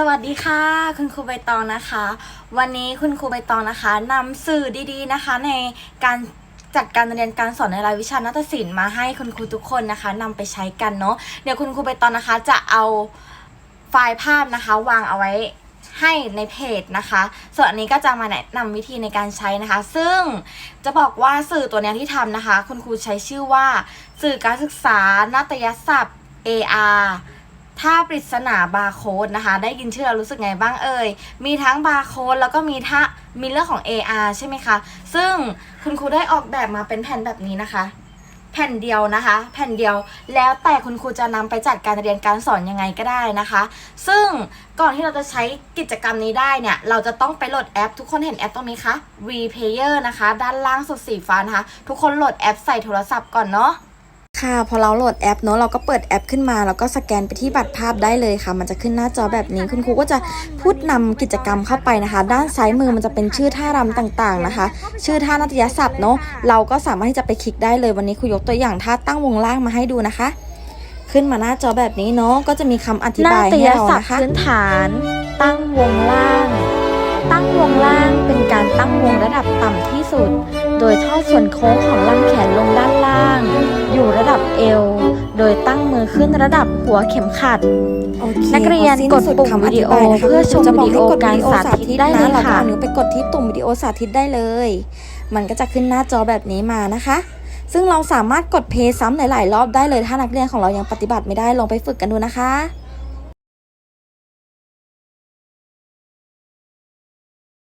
สวัสดีค่ะ คุณครูใบตองนะคะ วันนี้คุณครูใบตองนะคะนำสื่อดีๆนะคะ ในการจัดการเรียนการสอนในรายวิชานาฏศิลป์มาให้คุณครูทุกคนนะคะนำไปใช้กันเนาะเดี๋ยวคุณครูใบตองนะคะจะเอาไฟล์ภาพนะคะ วางเอาไว้ให้ในเพจนะคะ ส่วนอันนี้ก็จะมาแนะนำวิธีในการใช้นะคะ ซึ่งจะบอกว่าสื่อตัวเนี้ยที่ทำนะคะ คุณครูใช้ชื่อว่า สื่อการศึกษานาฏยศัพท์ AR ถ้าปริศนาบาร์โค้ดนะคะ ได้ยินชื่อแล้วรู้สึกไงบ้างเอ่ย มีทั้งบาร์โค้ดแล้วก็มีท่ามีเรื่องของ AR ใช่ไหมคะ ซึ่งคุณครูได้ออกแบบมาเป็นแผ่นแบบนี้นะคะ แผ่นเดียวนะคะ แผ่นเดียวแล้วแต่คุณครูจะนำไปจัดการเรียนการสอนยังไงก็ได้นะคะ ซึ่งก่อนที่เราจะใช้กิจกรรมนี้ได้เนี่ย เราจะต้องไปโหลดแอป ทุกคนเห็นแอปตรงนี้คะ Replayer นะคะ ด้านล่างสุดสีฟ้านะคะ ทุกคนโหลดแอปใส่โทรศัพท์ก่อนเนาะ ค่ะพอเราโหลดแอปเนอะเราก็เปิดแอปขึ้นมาแล้วก็สแกนไปที่บัตรภาพได้เลยค่ะ มันจะขึ้นหน้าจอแบบนี้คุณครูก็จะพูดนำกิจกรรมเข้าไปนะคะ ด้านซ้ายมือมันจะเป็นชื่อท่ารำต่างๆนะคะ ชื่อท่านาฏยศัพท์เนอะเราก็สามารถที่จะไปคลิกได้เลยวันนี้ครูยกตัวอย่างท่าตั้งวงล่างมาให้ดูนะคะ ขึ้นมาหน้าจอแบบนี้เนาะก็จะมีคำอธิบายให้เรานะคะพื้นฐาน ตั้งวงล่าง ตั้งวงล่างเป็นการตั้งวงระดับต่ำที่สุด โดยทอดส่วนโค้งของลำแขนลงด้านล่าง อยู่ระ เอว โดยตั้งมือขึ้นระดับหัวเข็มขัดโอเคนักเรียนพอสิ้กดสุปุ่มวิดีโอคำธิบายนะคะเพื่อชมจะบอกให้กวิดีโอการสาธิตได้เลยนะเราก็ค่ะเอานิ้วไปกดที่ตุ่มวิดีโอสาธิตได้เลย มันก็จะขึ้นหน้าจอแบบนี้มานะคะ ซึ่งเราสามารถกดเพย์ซ้ำหลาย ๆ รอบได้เลยถ้านักเรียนของเรายังปฏิบัติไม่ได้ลองไปฝึกกันดูนะคะ